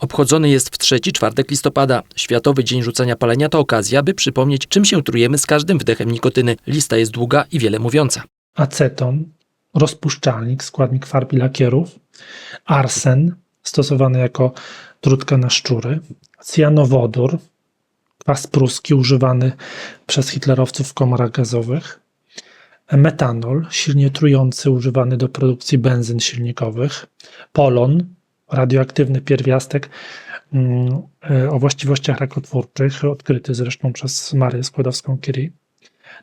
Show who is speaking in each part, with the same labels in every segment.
Speaker 1: Obchodzony jest w trzeci czwartek listopada. Światowy Dzień Rzucania Palenia to okazja, by przypomnieć, czym się trujemy z każdym wdechem nikotyny. Lista jest długa i wiele mówiąca.
Speaker 2: aceton, rozpuszczalnik, składnik farb i lakierów, arsen, stosowany jako trutka na szczury, cjanowodór, kwas pruski używany przez hitlerowców w komorach gazowych, metanol, silnie trujący, używany do produkcji benzyn silnikowych, polon, radioaktywny pierwiastek mm, e, o właściwościach rakotwórczych, odkryty zresztą przez Marię Skłodowską-Curie,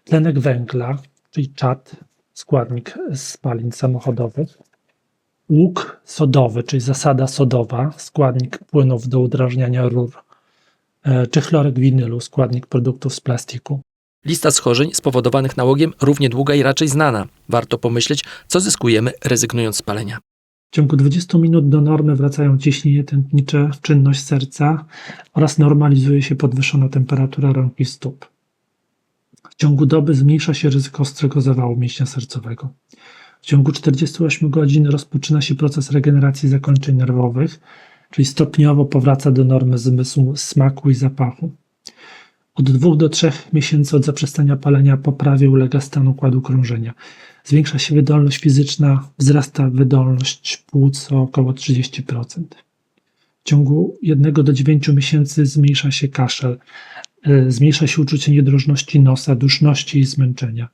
Speaker 2: tlenek węgla, czyli czad, składnik spalin samochodowych, łuk sodowy, czyli zasada sodowa, składnik płynów do udrażniania rur, e, czy chlorek winylu, składnik produktów z plastiku.
Speaker 1: Lista schorzeń spowodowanych nałogiem równie długa i raczej znana. Warto pomyśleć, co zyskujemy rezygnując z palenia.
Speaker 2: W ciągu 20 minut do normy wracają ciśnienie tętnicze, czynność serca oraz normalizuje się podwyższona temperatura rąk i stóp. W ciągu doby zmniejsza się ryzyko ostrego zawału mięśnia sercowego. W ciągu 48 godzin rozpoczyna się proces regeneracji zakończeń nerwowych, czyli stopniowo powraca do normy zmysłu smaku i zapachu. Od 2 do 3 miesięcy od zaprzestania palenia poprawia ulega stan układu krążenia. Zwiększa się wydolność fizyczna, wzrasta wydolność płuc o około 30%. W ciągu 1 do 9 miesięcy zmniejsza się kaszel, y, zmniejsza się uczucie niedrożności nosa, duszności i zmęczenia.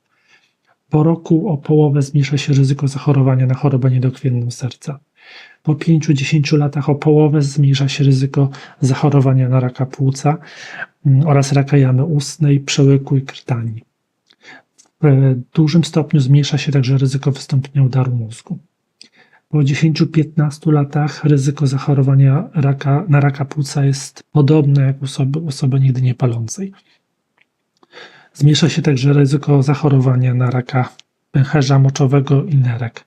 Speaker 2: Po roku o połowę zmniejsza się ryzyko zachorowania na chorobę niedokrwienną serca. Po 5-10 latach o połowę zmniejsza się ryzyko zachorowania na raka płuca mm, oraz raka jamy ustnej, przełyku i krtani. W dużym stopniu zmniejsza się także ryzyko wystąpienia udaru mózgu. Po 10-15 latach ryzyko zachorowania raka, na raka płuca jest podobne jak u osoby, osoby nigdy nie palącej. Zmniejsza się także ryzyko zachorowania na raka pęcherza moczowego i nerek.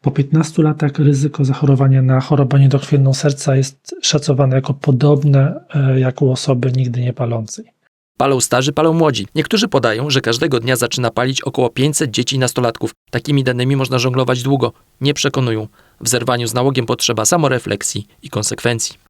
Speaker 2: Po 15 latach ryzyko zachorowania na chorobę niedokrwienną serca jest szacowane jako podobne e, jak u osoby nigdy nie palącej.
Speaker 1: Palą starzy, palą młodzi. Niektórzy podają, że każdego dnia zaczyna palić około 500 dzieci i nastolatków. Takimi danymi można żonglować długo. Nie przekonują. W zerwaniu z nałogiem potrzeba samorefleksji i konsekwencji.